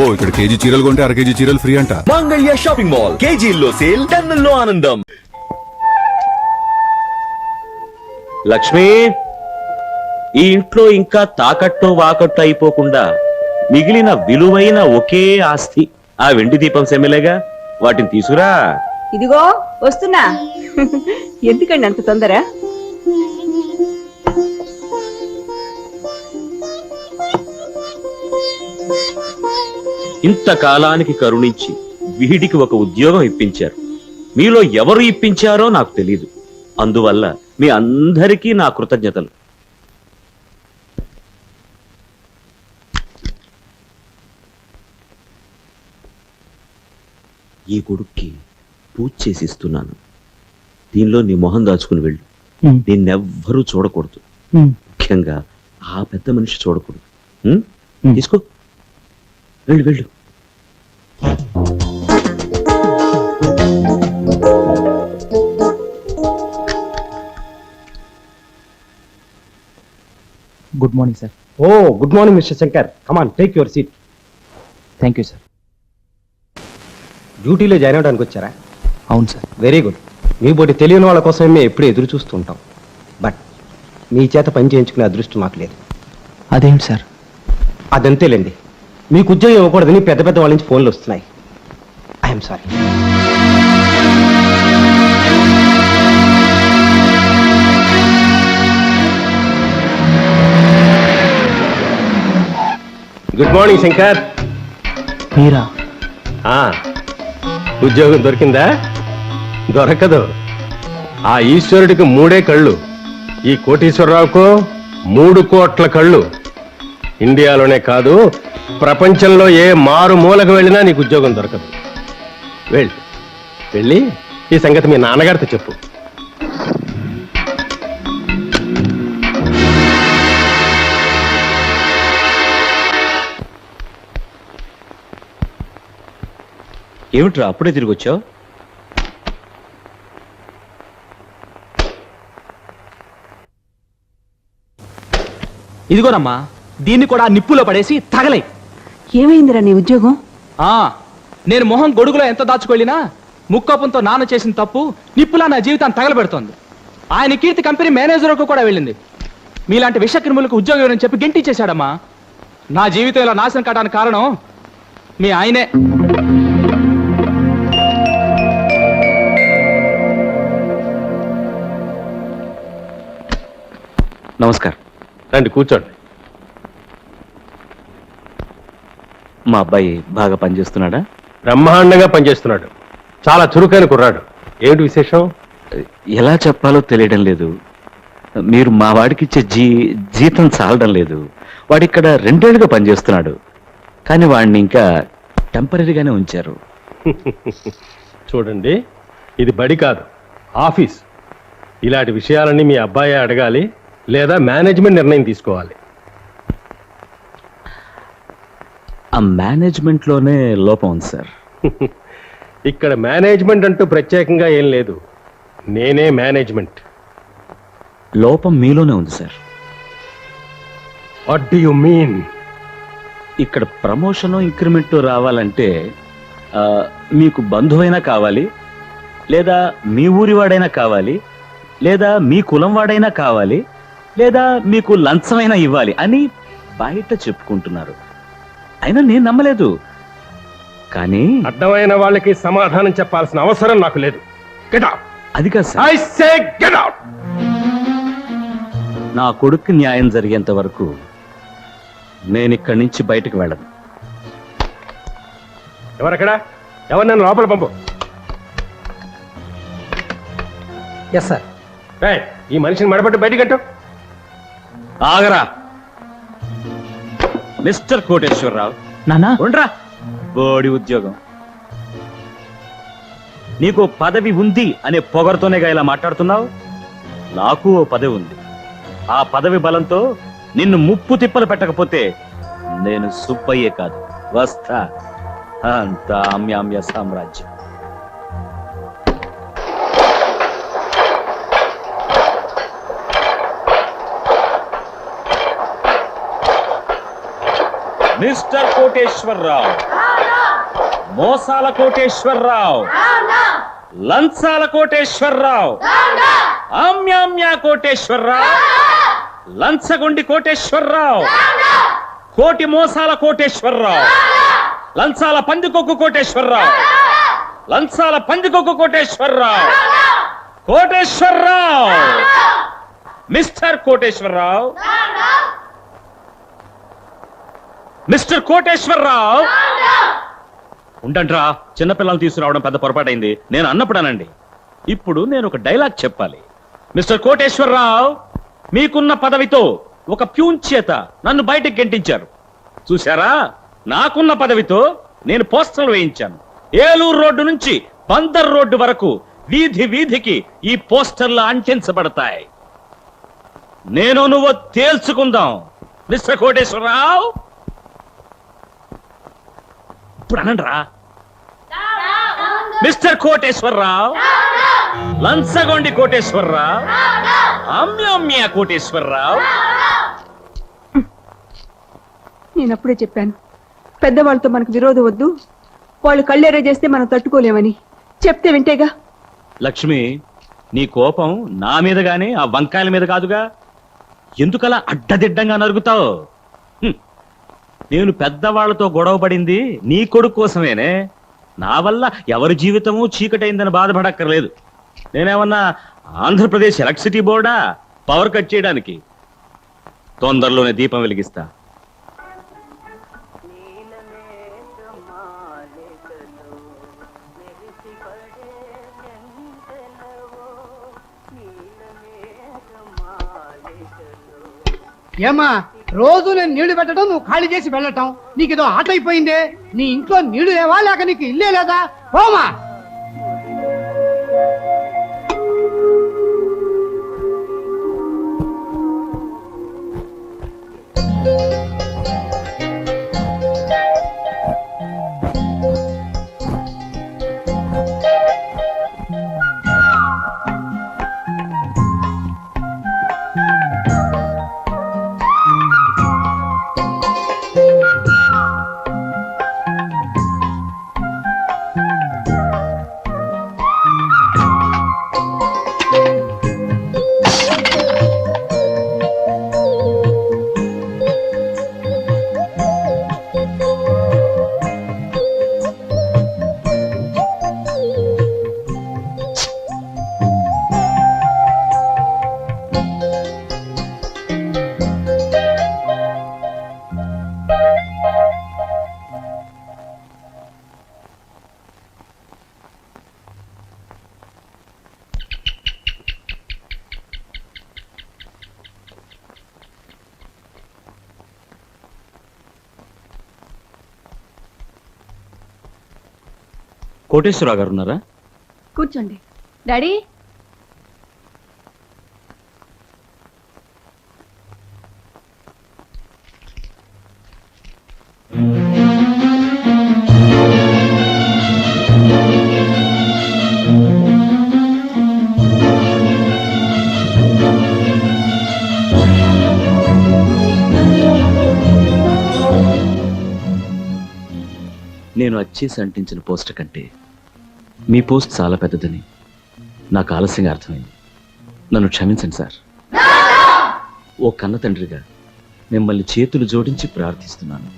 అబ్బో ఇక్కడ కేజీ చీరలు కొంటే అర కేజీ చీరలు ఫ్రీ అంట. మంగళ్య షాపింగ్ మాల్ కేజీల్లో సేల్ టన్నుల్లో ఆనందం. లక్ష్మి ఈ ఇంట్లో ఇంకా తాకట్టు వాకట్టు అయిపోకుండా మిగిలిన విలువైన ఒకే ఆస్తి ఆ వెండి దీపం సెమ్మెలేగా. వాటిని తీసుకురా. ఇదిగో వస్తున్నా. ఎందుకండి అంత తొందర? ఇంతకాలానికి కరుణించి వీడికి ఒక ఉద్యోగం ఇప్పించారు. మీలో ఎవరు ఇప్పించారో నాకు తెలియదు అందువల్ల మీ అందరికీ నా కృతజ్ఞతలు. ఈ కొడుక్కి పూజ చేసి ఇస్తున్నాను దీనిలో నీ మొహం దాచుకుని వెళ్ళు. నిన్నెవ్వరూ చూడకూడదు. ముఖ్యంగా ఆ పెద్ద మనిషి చూడకూడదు? తీసుకో. వెళ్ళు వెళ్ళు. Good morning sir oh good morning mister Shankar come on take your seat thank you sir డ్యూటీలో జాయిన్ అవడానికి వచ్చారా? అవును సార్ వెరీ గుడ్ మీ బోటి తెలియని వాళ్ళ కోసం మేము ఎప్పుడూ ఎదురు చూస్తూ ఉంటాం. బట్ మీ చేత పని చేయించుకునే అదృష్టం మాకు లేదు. అదేంటి సార్ అదంతేలేండి. మీకు ఉద్యోగం ఇవ్వకూడదని పెద్ద పెద్ద వాళ్ళ నుంచి ఫోన్లు వస్తున్నాయి. I'm sorry good morning Shankar మీరా? ఆ, ఉద్యోగం దొరికిందా? దొరకదు. ఆ ఈశ్వరుడికి మూడే కళ్ళు ఈ కోటీశ్వరరావుకు మూడు కోట్ల కళ్ళు. ఇండియాలోనే కాదు ప్రపంచంలో ఏ మారు మూలకు వెళ్ళినా నీకు ఉద్యోగం దొరకదు. వెళ్ళి. వెళ్ళి ఈ సంగతి మీ నాన్నగారితో చెప్పు. ఏమిట్రా అప్పుడే తిరిగి వచ్చావు? ఇదిగోనమ్మా దీన్ని కూడా నిప్పులో పడేసి తగలై. ఏమైందిరా నీ ఉద్యోగం? ఆ నేను మొహం గొడుగులో ఎంత దాచుకెళ్ళినా ముక్కోపంతో నాన్న చేసిన తప్పు నిప్పులా నా జీవితాన్ని తగలబెడుతోంది. ఆయన కీర్తి కంపెనీ మేనేజర్కు కూడా వెళ్ళింది. మీలాంటి విష క్రిములకు ఉద్యోగం ఇవ్వని చెప్పి గెంటించేశాడమ్మా నా జీవితం ఇలా నాశనం కావడానికి కారణం మీ ఆయనే. నమస్కారం. రండి కూర్చోండి. మా అబ్బాయి బాగా పనిచేస్తున్నాడా? బ్రహ్మాండంగా పనిచేస్తున్నాడు. చాలా చురుకైన కుర్రాడు. ఏమిటి విశేషం? ఎలా చెప్పాలో తెలియడం లేదు. మీరు మా వాడికి ఇచ్చే జీ జీతం చాలడం లేదు. వాడిక్కడ రెండేళ్ళుగా పనిచేస్తున్నాడు. కానీ వాడిని ఇంకా టెంపరీగానే ఉంచారు. చూడండి ఇది బడి కాదు ఆఫీస్. ఇలాంటి విషయాలన్నీ మీ అబ్బాయి అడగాలి లేదా మేనేజ్మెంట్ నిర్ణయం తీసుకోవాలి. ఆ మేనేజ్మెంట్లోనే లోపం ఉంది సార్ ఇక్కడ మేనేజ్మెంట్ అంటూ ప్రత్యేకంగా ఏం లేదు. నేనే మేనేజ్మెంట్ లోపం మీలోనే ఉంది sir what do you mean ఇక్కడ ప్రమోషన్ ఇంక్రిమెంట్ రావాలంటే ఆ, మీకు బంధువైనా కావాలి లేదా మీ ఊరి వాడైనా కావాలి లేదా మీ కులం వాడైనా కావాలి లేదా మీకు లంచమైనా ఇవ్వాలి అని బయట చెప్పుకుంటున్నారు. అయినా నేను నమ్మలేదు. కానీ అడ్డమైన వాళ్ళకి సమాధానం చెప్పాల్సిన అవసరం నాకు లేదు. గెట్ అవుట్ అది కాదు sir. I say get out నా కొడుకు న్యాయం జరిగేంత వరకు నేను ఇక్కడి నుంచి బయటకు వెళ్ళను. ఎవరక్కడ? ఎవరు నన్ను లోపల పంపు? ఎస్ సార్ రేయ్, ఈ మనిషిని మడబట్టి బయటికి ఆగరా. మిస్టర్ కోటేశ్వరరావు. నానా? ఉండరా. బోడి ఉద్యోగం. నీకు పదవి ఉంది అనే పొగరుతోనేగా ఇలా మాట్లాడుతున్నావు? నాకు ఓ పదవి ఉంది. ఆ పదవి బలంతో నిన్ను ముప్పు తిప్పలు పెట్టకపోతే నేను సుబ్బయ్యే కాదు. వస్తా. అంత అమ్యామ్య సామ్రాజ్యం. మిస్టర్ కోటేశ్వరరావు. మోసాల కోటేశ్వరరావు. లంచాల కోటేశ్వరరావు. ఆమ్యామ్య కోటేశ్వరరావు. లంచగొండి కోటేశ్వరరావు. కోటి మోసాల కోటేశ్వరరావు. లంచాల పందికొక్కు కోటేశ్వరరావు. లంచాల పందికొక్కు కోటేశ్వరరావు. కోటేశ్వరరావు. మిస్టర్ కోటేశ్వరరావు. మిస్టర్ కోటేశ్వరరావు! ఉండంట్రా చిన్నపిల్లలు తీసుకురావడం పెద్ద పొరపాటైంది. నేను అన్నప్పుడానండి. ఇప్పుడు నేను ఒక డైలాగ్ చెప్పాలి. మిస్టర్ కోటేశ్వరరావు మీకున్న పదవితో ఒక ప్యూన్ చేత నన్ను బయటకు గెంటించారు. చూశారా? నాకున్న పదవితో నేను పోస్టర్లు వేయించాను. ఏలూరు రోడ్డు నుంచి బందర్ రోడ్డు వరకు వీధి వీధికి ఈ పోస్టర్లు అంటించబడతాయి. నేను నువ్వు తేల్చుకుందాం మిస్టర్ కోటేశ్వరరావు! ఇప్పుడు అనండ్రా. మిస్టర్ కోటేశ్వరరావు లంచగొండి కోటేశ్వరరావు అమ్యామ్య కోటేశ్వరరావు. నేను అప్పుడే చెప్పాను. పెద్దవాళ్ళతో మనకు విరోధం వద్దు. వాళ్ళు కళ్ళేరే చేస్తే మనం తట్టుకోలేమని. చెప్తే వింటేగా. లక్ష్మి నీ కోపం నా మీద గాని ఆ వంకాయల మీద కాదుగా. ఎందుకలా అడ్డదిడ్డంగా నరుగుతావు. నేను పెద్దవాళ్ళతో గొడవ పడింది నీ కొడుకు కోసమేనే. నా వల్ల ఎవరి జీవితము చీకటైందని బాధపడక్కర్లేదు. నేనేమన్నా ఆంధ్రప్రదేశ్ ఎలక్ట్రిసిటీ బోర్డా? పవర్ కట్ చేయడానికి. తొందరలోనే దీపం వెలిగిస్తా. ఏమా రోజు నేను నీళ్ళు పెట్టడం నువ్వు ఖాళీ చేసి వెళ్ళటం. నీకు ఏదో ఆట అయిపోయిందే నీ ఇంట్లో నీళ్ళు లేవా లేక నీకు ఇల్లే లేదా? పోమా. కోటేశ్వరరావు గారు ఉన్నారా? కూర్చోండి. డాడీ నేను వచ్చేసి అంటించిన పోస్ట్ కంటే మీ పోస్ట్ చాలా పెద్దదని నాకు ఆలస్యంగా అర్థమైంది. నన్ను క్షమించండి సార్. ఓ కన్న తండ్రిగా మిమ్మల్ని చేతులు జోడించి ప్రార్థిస్తున్నాను.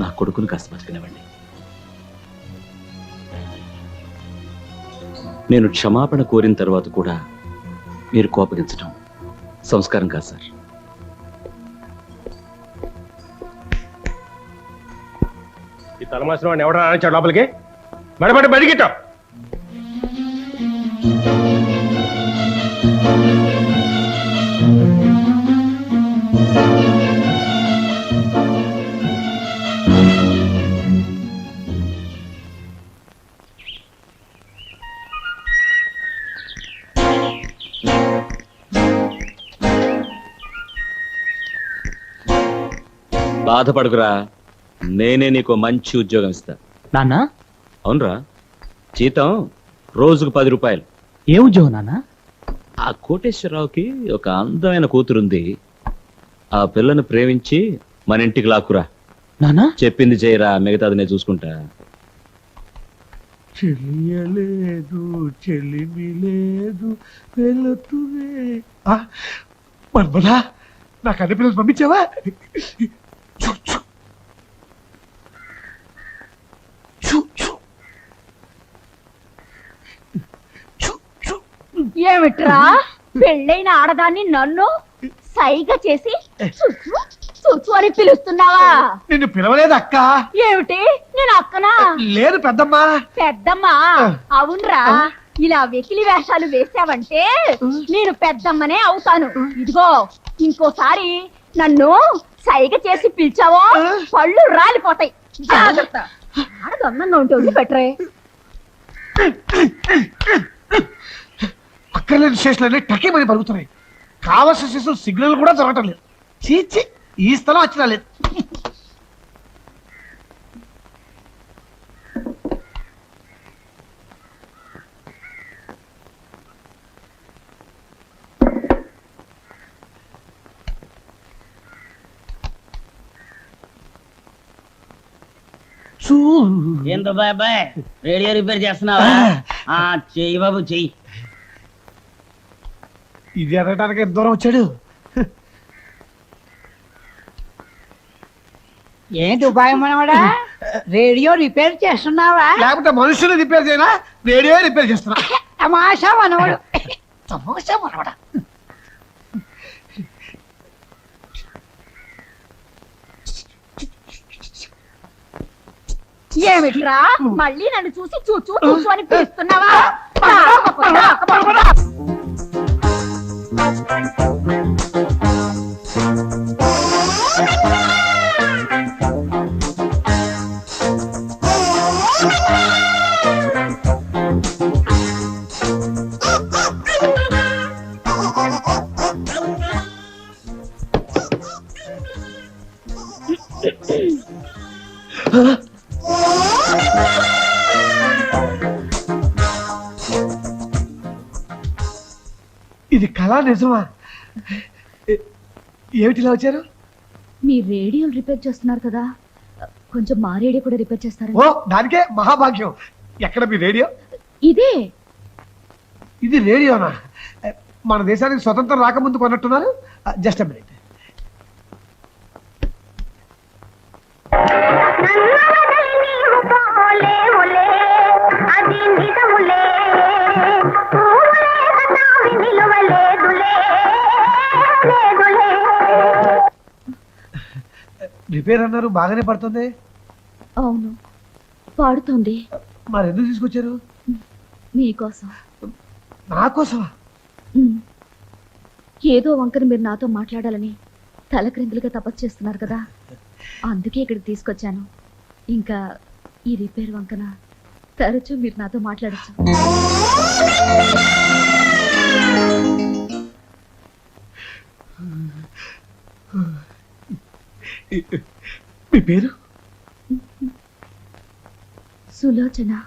నా కొడుకును కాస్త బతకనివ్వండి. నేను క్షమాపణ కోరిన తర్వాత కూడా మీరు కోపగించడం సంస్కారం కాదు సార్. తలమాసిన వాడిని ఎవడ రానిచ్చాడు లోపలికి? మడబడి బడిగిట్ట బాధపడుకురా. నేనే నీకు మంచి ఉద్యోగం ఇస్తా. నాన్న? అవునరా. జీతం రోజుకు పది రూపాయలు. ఏ ఉద్యోగం నాన్న? ఆ కోటేశ్వరరావుకి ఒక అందమైన కూతురుంది. ఆ పిల్లను ప్రేమించి మన ఇంటికి లాక్కురా. నానా చెప్పింది చేయరా మిగతాది నేను చూసుకుంటా. చెలియలేదు చెలిమి లేదు వెళుతునే. మన్మదా నాకు అన్ని పిల్లలు పంపించావా? ఏమిట్రా? పెళ్ళైన ఆడదాన్ని నన్ను సైగ చేసి చుచ్చు చుచ్చు అని పిలుస్తున్నావా? నిన్ను పిలవలేదు అక్క. ఏమిటి? నేను అక్కనా? లేదు పెద్దమ్మా. పెద్దమ్మా? అవునరా. ఇలా వెకిలి వేషాలు వేసావంటే నేను పెద్దమ్మనే అవుతాను. ఇదిగో ఇంకోసారి నన్ను సైగ చేసి పిలిచావో పళ్ళు రాలిపోతాయి. జాగ్రత్త. ఆడదన్నంగా ఉంటుంది బెటరే అక్కర్లేని స్టేషన్లన్నీ టకేమని పలుకుతున్నాయి కావలసిన స్టేషన్ సిగ్నల్ కూడా దొరకటం లేదు. చీచి ఈ స్థలం వచ్చినా లేదు. చూ ఏందో బాయ్ బాయ్ రేడియో రిపేర్ చేస్తున్నావా? ఆ చెయ్యి బాబు చెయ్యి. ఇది అనడానికి ఎంత దూరం వచ్చాడు ఏంటి ఉపాయం మనవడా రేడియో రిపేర్ చేస్తున్నావా లేకపోతే మనుషులు రిపేర్ చేయనా రేడియో రిపేర్ చేస్తున్నా తమాషా మనవడు తమాషా మనవడా ఏమిట్రా మళ్ళీ నన్ను చూసి చూచూ చూచు అని పిలుస్తున్నావా ఇది కళా నిజమా? ఏ- ఏమిటి ఇలా వచ్చారు? మీ రేడియోలు రిపేర్ చేస్తున్నారు కదా. కొంచెం మా రేడియో కూడా రిపేర్ చేస్తారా ఓ దానికే మహాభాగ్యం. ఎక్కడ మీ రేడియో? ఇదే. ఇది రేడియోనా? మన దేశానికి స్వతంత్రం రాకముందు కొన్నట్టున్నారు? Just minute. రిపేర్ అన్నారు బాగానే పడుతుంది? అవును. పాడుతోంది. మరి ఎందుకు తీసుకొచ్చారు? మీకోసం. నా కోసమా. ఏదో వంకర మీరు నాతో మాట్లాడాలని తలక్రిందులుగా తపస్సు చేస్తున్నారు కదా. అందుకే ఇక్కడికి తీసుకొచ్చాను. ఇంకా ఈ రిపేర్ వంకన తరచూ మీరు నాతో మాట్లాడచ్చు. మీ పేరు? సులోచన.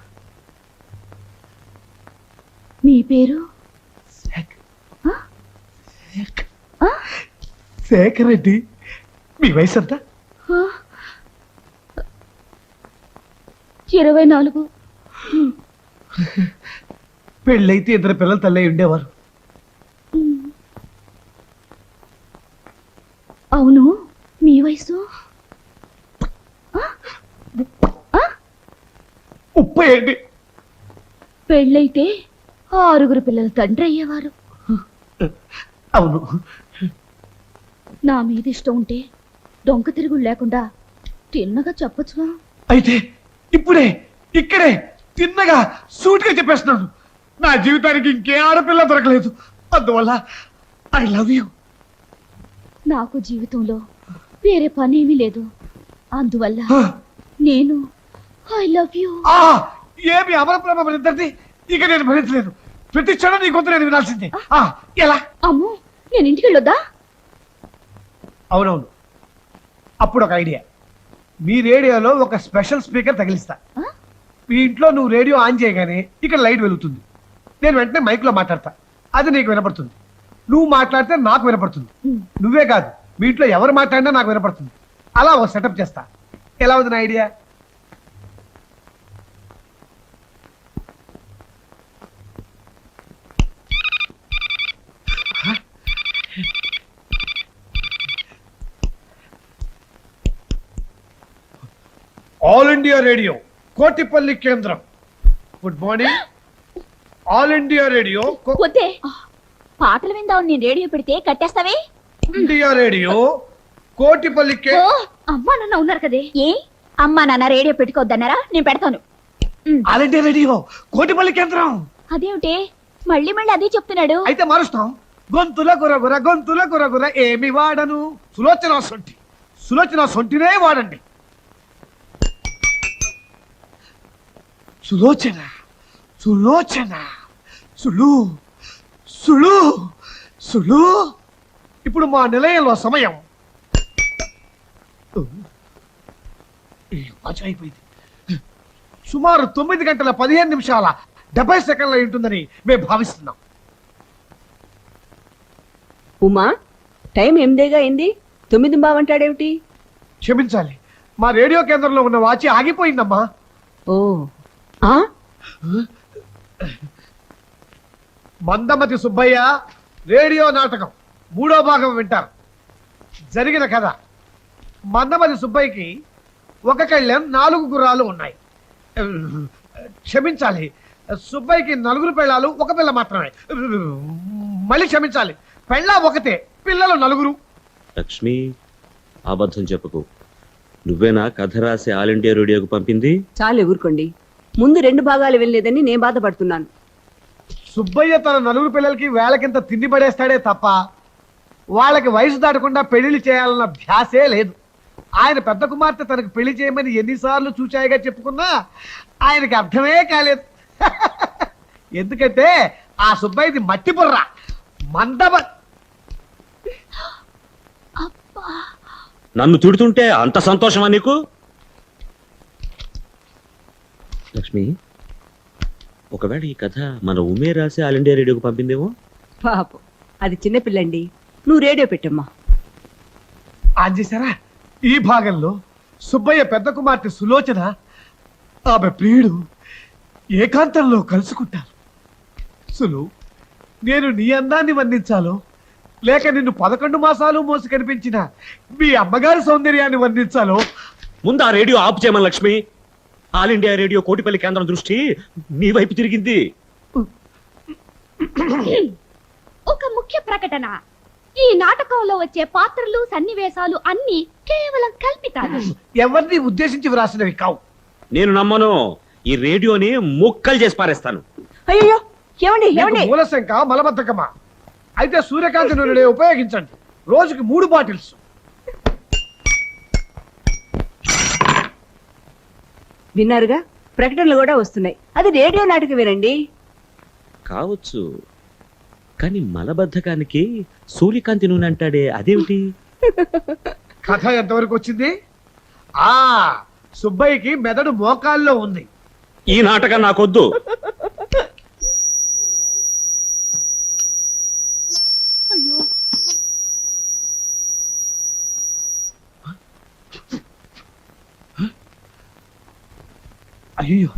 మీ పేరు? శేఖర్. రెడ్డి. మీ వయసు ఎంత? ఇరవై నాలుగు. పెళ్ళైతే ఇద్దరు పిల్లలు తల్లి ఉండేవారు ఉమ్. అవును మీ వయసు ముప్పై ఏంటి పెళ్ళైతే ఆరుగురు పిల్లల తండ్రి అయ్యేవారు. అవును. నా మీద ఇష్టం ఉంటే డొంక తిరుగుడు లేకుండా తిన్నగా చెప్పొచ్చుగా. అయితే ఇప్పుడే ఇక్కడే తిన్నగా సూటిగా చెప్పేస్తున్నాను నా జీవితానికి ఇంకే ఆడపిల్ల దొరకలేదు. అందువల్ల ఐ లవ్ యూ. నాకు జీవితంలో వేరే పనేమీ లేదు. అందువల్ల నేను ఐ లవ్ యూ. ఏమి అమరప్రభ మన ఇద్దరిది ఇక నేను భరించలేను ప్రతి క్షణం నీ గొంతు నేను వినాల్సిందే. ఆ, ఎలా? అమ్మో నేను ఇంటికి వెళ్ళొద్దా? అవునవును. అప్పుడు ఒక ఐడియా. మీ రేడియోలో ఒక స్పెషల్ స్పీకర్ తగిలిస్తా. ఆ? మీ ఇంట్లో నువ్వు రేడియో ఆన్ చేయగానే ఇక్కడ లైట్ వెలుగుతుంది. నేను వెంటనే మైక్లో మాట్లాడతా. అది నీకు వినపడుతుంది. నువ్వు మాట్లాడితే నాకు వినపడుతుంది. ఉమ్. నువ్వే కాదు మీ ఇంట్లో ఎవరు మాట్లాడినా నాకు వినపడుతుంది. అలా ఒక సెటప్ చేస్తా. ఎలా ఉంది నా idea? All India radio Kotipalli కేంద్రం. Good morning all India radio కో- వద్దే. పాటలు విందాం నేను రేడియో పెడితే కట్టేస్తావే? ఇండియా రేడియో కోటిపల్లి కే ఓ అమ్మా నాన్న ఉన్నారు కదే. ఏ? అమ్మా నాన్న రేడియో పెట్టుకోవద్దన్నారా? నేను పెడతాను. ఆల్ ఇండియా రేడియో కోటిపల్లి కేంద్రం. అదేమిటి? మళ్ళీ మళ్ళీ అదే చెప్తున్నాడు. అయితే మారుస్తాం. గొంతుల గురగుర గొంతుల గురగుర ఏమి వాడను? సులోచన సొంటి సులోచన సొంటినే వాడండి. సులోచన సులోచన సులు సులు సులు ఇప్పుడు మా నిలయంలో సమయం. అయిపోయింది. సుమారు తొమ్మిది గంటల పదిహేను నిమిషాల డెబ్బై సెకండ్ల ఉంటుందని మేము భావిస్తున్నాం. ఉమా టైం ఎనిమిదేగా అయింది. తొమ్మిది బావంటాడేమిటి క్షమించాలి. మా రేడియో కేంద్రంలో ఉన్న వాచి ఆగిపోయిందమ్మా. ఓ మందమతి సుబ్బయ్య రేడియో నాటకం మూడో భాగం వింటారు. జరిగిన కథ. మందమతి సుబ్బయ్యకి ఒక కళ్ళెం నాలుగు గుర్రాలు ఉన్నాయి. క్షమించాలి. సుబ్బయ్యకి నలుగురు పిల్లలు ఒక పిల్ల మాత్రమే. మళ్ళీ క్షమించాలి. పెళ్ళ ఒకతే పిల్లలు నలుగురు. లక్ష్మి అబద్ధం చెప్పకు. నువ్వేనా కథ రాసి ఆల్ ఇండియా రేడియోకు పంపింది? చాలు ఊరుకోండి ముందు రెండు భాగాలు వెళ్ళలేదని నేను బాధపడుతున్నాను. సుబ్బయ్య తన నలుగురు పిల్లలకి వేళకింత తిండి పడేస్తాడే తప్ప వాళ్ళకి వయసు దాటకుండా పెళ్ళిళ్ళు చేయాలన్న ధ్యాసే లేదు. ఆయన పెద్ద కుమార్తె తనకు పెళ్ళి చేయమని ఎన్నిసార్లు చూచాయిగా చెప్పుకున్నా ఆయనకి అర్థమే కాలేదు. ఎందుకంటే ఆ సుబ్బయ్యది మట్టి బుర్ర మందబ. నన్ను తిడుతుంటే అంత సంతోషమా నీకు? లక్ష్మి ఒకవేళ ఈ కథ మన ఉమే రాసి ఆల్ ఇండియా రేడియోకు పంపిందేమో? పాపం. అది చిన్నపిల్లండి నువ్వు రేడియో పెట్టమ్మా. ఆన్ చేశారా? ఈ భాగంలో సుబ్బయ్య పెద్ద కుమార్తె సులోచన ఆమె ప్రియుడు ఏకాంతంలో కలుసుకుంటారు. సులు నేను నీ అందాన్ని వర్ణించాలో లేక నిన్ను పదకొండు మాసాలు మోసి కనిపించిన మీ అమ్మగారి సౌందర్యాన్ని వర్ణించాలో? ముందు ఆ రేడియో ఆఫ్ చేయమని Lakshmi. All India radio Kotipalli కేంద్రం దృష్టి నీ వైపు తిరిగింది. ఒక ముఖ్య ప్రకటన. ఈ నాటకంలో వచ్చే పాత్రలు సన్నివేశాలు అన్ని కేవలం కల్పితాలు. ఎవరిని ఉద్దేశించి వ్రాసినవి కావు. నేను నమ్మను. ఈ రేడియోని ముక్కలు చేసి పారేస్తాను. అయ్యో ఏమండి ఏమండి? మూలశంక మలబద్ధకమా? అయితే సూర్యకాంతి నూనె ఉపయోగించండి. రోజుకి మూడు బాటిల్స్. విన్నారుగా? ప్రకటనలు కూడా వస్తున్నాయి. అది రేడియో నాటకమేనండి కావచ్చు. కానీ మలబద్ధకానికి సూర్యకాంతి నూనె అంటాడే అదేమిటి? కథ ఎంతవరకు వచ్చింది? ఆ సుబ్బయ్యకి మెదడు మోకాల్లో ఉంది. ఈ నాటకం నాకొద్దు. అయ్యో